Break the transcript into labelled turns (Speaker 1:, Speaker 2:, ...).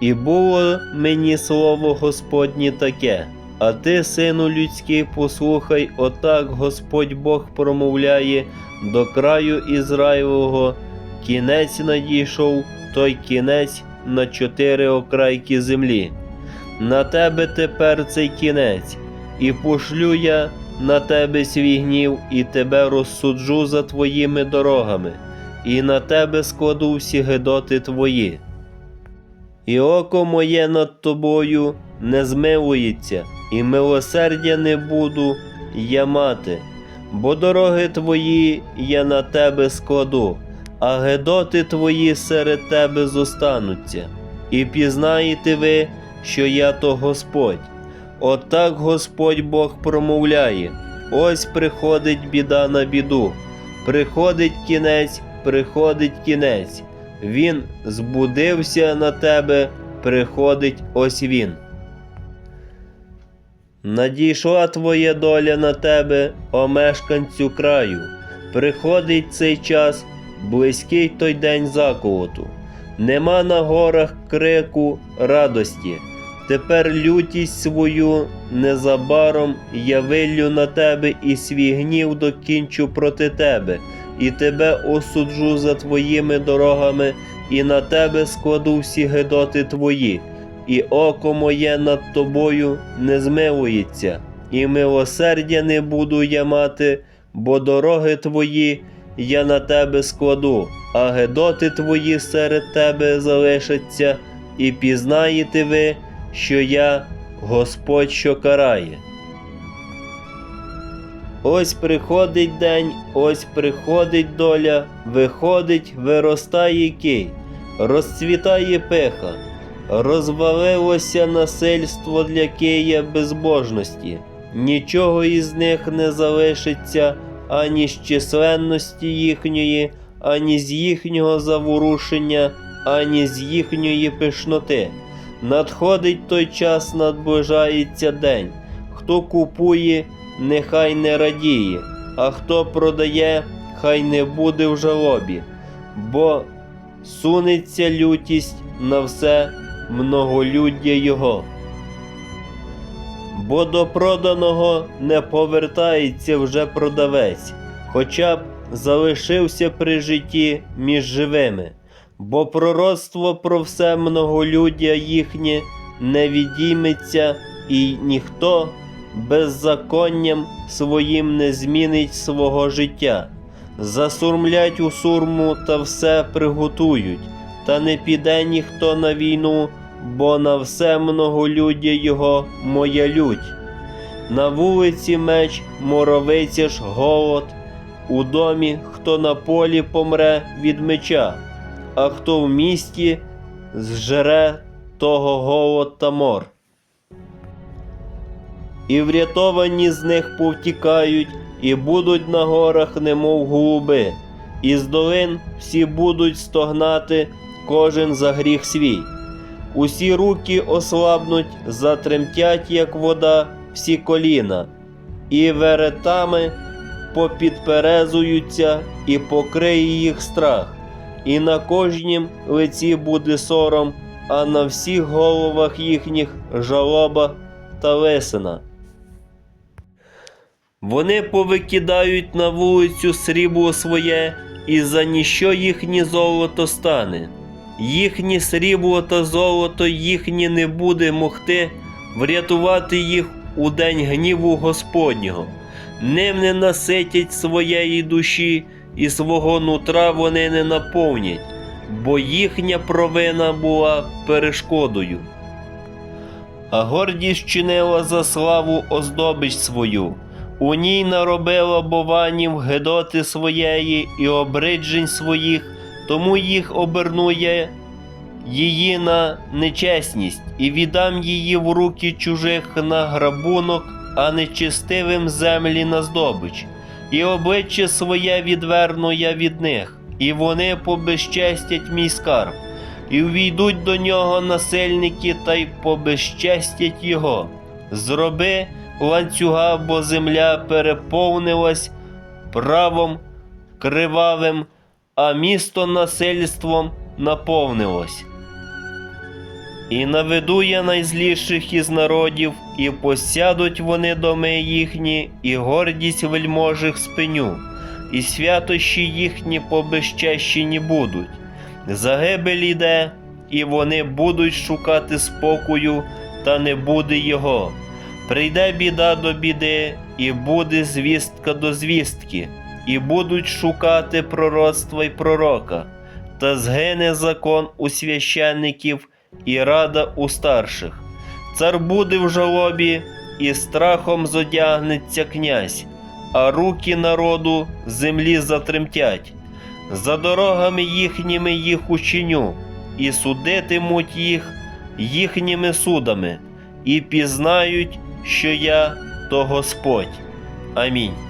Speaker 1: І було мені слово Господнє таке. А ти, сину людський, послухай, отак Господь Бог промовляє до краю Ізраїлового. Кінець надійшов, той кінець на чотири окрайки землі. На тебе тепер цей кінець, і пошлю я на тебе свій гнів, і тебе розсуджу за твоїми дорогами, і на тебе складу всі гедоти твої. І око моє над тобою не змилується, і милосердя не буду я мати, бо дороги твої я на тебе складу, а гедоти твої серед тебе зостануться. І пізнаєте ви, що я то Господь. Отак Господь Бог промовляє: ось приходить біда на біду, приходить кінець, приходить кінець. Він збудився на тебе, приходить ось він. Надійшла твоя доля на тебе, о мешканцю краю. Приходить цей час, близький той день заколоту. Нема на горах крику радості. Тепер лютість свою незабаром я виллю на тебе і свій гнів докінчу проти тебе, і тебе осуджу за твоїми дорогами, і на тебе складу всі гедоти твої, і око моє над тобою не змилується, і милосердя не буду я мати, бо дороги твої я на тебе складу, а гедоти твої серед тебе залишаться, і пізнаєте ви, що я Господь, що карає. Ось приходить день, ось приходить доля, виходить, виростає кий, розцвітає пиха, розвалилося насильство для Кия безбожності, нічого із них не залишиться ані з численності їхньої, ані з їхнього заворушення, ані з їхньої пишноти. Надходить той час, надближається день. Хто купує, нехай не радіє, а хто продає, хай не буде в жалобі, бо сунеться лютість на все многолюддя його. Бо до проданого не повертається вже продавець, хоча б залишився при житті між живими бо пророцтво про все многолюддя їхнє не відійметься, і ніхто беззаконням своїм не змінить свого життя. Засурмлять у сурму та все приготують, та не піде ніхто на війну, бо на все многолюддя його моя лють. На вулиці меч, моровиця ж голод, у домі, хто на полі помре від меча а хто в місті зжере того голод та мор. І врятовані з них повтікають, і будуть на горах, немов голуби, і з долин всі будуть стогнати, кожен за гріх свій. Усі руки ослабнуть, затремтять, як вода, всі коліна, і веретами попідперезуються, і покриє їх страх і на кожнім лиці буде сором, а на всіх головах їхніх жалоба та лисина. Вони повикидають на вулицю срібло своє, і за ніщо їхнє золото стане. Їхнє срібло та золото їхнє не буде могти врятувати їх у день гніву Господнього, ним не наситять своєї душі і свого нутра вони не наповнять, бо їхня провина була перешкодою. А гордість чинила за славу оздобич свою, у ній наробила бованів гедоти своєї і обриджень своїх, тому їх обернує її на нечесність, і віддам її в руки чужих на грабунок, а нечистивим землі на здобич і обличчя своє відверну я від них, і вони побезчестять мій скарб, і увійдуть до нього насильники та й побезчестять його. Зроби ланцюга, бо земля переповнилась правом кривавим, а місто насильством наповнилось. І наведу я найзліших із народів, і посядуть вони доми їхні, і гордість вельможих спиню, і святощі їхні побезчещені будуть. Загибель іде, і вони будуть шукати спокою, та не буде його. Прийде біда до біди, і буде звістка до звістки, і будуть шукати пророцтва й пророка, та згине закон у священників і рада у старших. Цар буде в жалобі, і страхом зодягнеться князь, а руки народу землі затремтять. За дорогами їхніми їх учиню, і судитимуть їх їхніми судами, і пізнають, що я то Господь. Амінь.